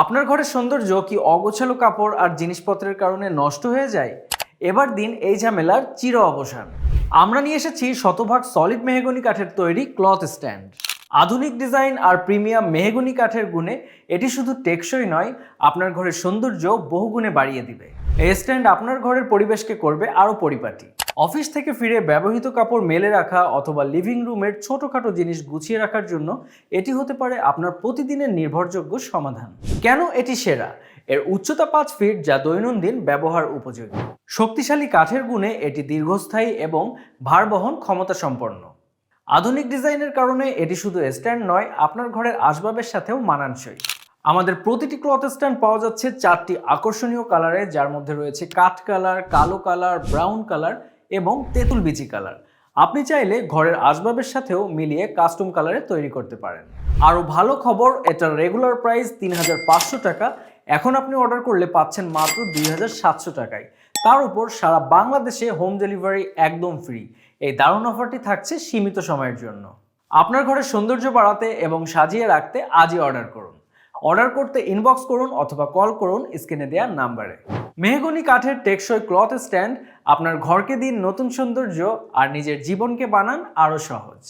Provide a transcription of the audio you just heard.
আপনার ঘরের সৌন্দর্য কি অগোছালো কাপড় আর জিনিসপত্রের কারণে নষ্ট হয়ে যায়? এবার দিন এই ঝামেলার চির অবসান। আমরা নিয়ে এসেছি শতভাগ সলিড মেহগনি কাঠের তৈরি ক্লথ স্ট্যান্ড আধুনিক ডিজাইন আর প্রিমিয়াম মেহগনি কাঠের গুণে এটি শুধু টেকসই নয়, আপনার ঘরের সৌন্দর্য বহুগুণে বাড়িয়ে দিবে। এই স্ট্যান্ড আপনার ঘরের পরিবেশকে করবে আরও পরিপাটি। অফিস থেকে ফিরে ব্যবহৃত কাপড় মেলে রাখা অথবা লিভিং রুমের ছোটখাটো জিনিস গুছিয়ে রাখার জন্য এটি হতে পারে আপনার প্রতিদিনের নির্ভরযোগ্য সমাধান। কেন এটি সেরা? এর উচ্চতা পাঁচ ফিট যা দৈনন্দিন ব্যবহার উপযোগী। শক্তিশালী কাঠের গুণে এটি দীর্ঘস্থায়ী এবং ভারবহন ক্ষমতা সম্পন্ন আধুনিক ডিজাইনের কারণে এটি শুধু স্ট্যান্ড নয়, আপনার ঘরের আসবাবের সাথেও মানানসই। আমাদের প্রতিটি ক্লথ স্ট্যান্ড পাওয়া যাচ্ছে চারটি আকর্ষণীয় কালারে, যার মধ্যে রয়েছে কাঠ কালার, কালো কালার, ব্রাউন কালার এবং তেঁতুল বিচি কালার। আপনি চাইলে ঘরের আসবাবের সাথেও মিলিয়ে কাস্টম কালারে তৈরি করতে পারেন। আরও ভালো খবর, এটার রেগুলার প্রাইস তিন হাজার পাঁচশো টাকা। এখন আপনি অর্ডার করলে পাচ্ছেন মাত্র দুই হাজার সাতশো টাকায়। তার উপর সারা বাংলাদেশে হোম ডেলিভারি একদম ফ্রি এই দারুণ অফারটি থাকছে সীমিত সময়ের জন্য। আপনার ঘরের সৌন্দর্য বাড়াতে এবং সাজিয়ে রাখতে আজই অর্ডার করুন। অর্ডার করতে ইনবক্স করুন অথবা কল করুন স্ক্রিনে দেওয়া নাম্বারে। মেহগনি কাঠের টেকসই ক্লথ স্ট্যান্ড আপনার ঘরকে দিন নতুন সৌন্দর্য আর নিজের জীবনকে বানান আরও সহজ।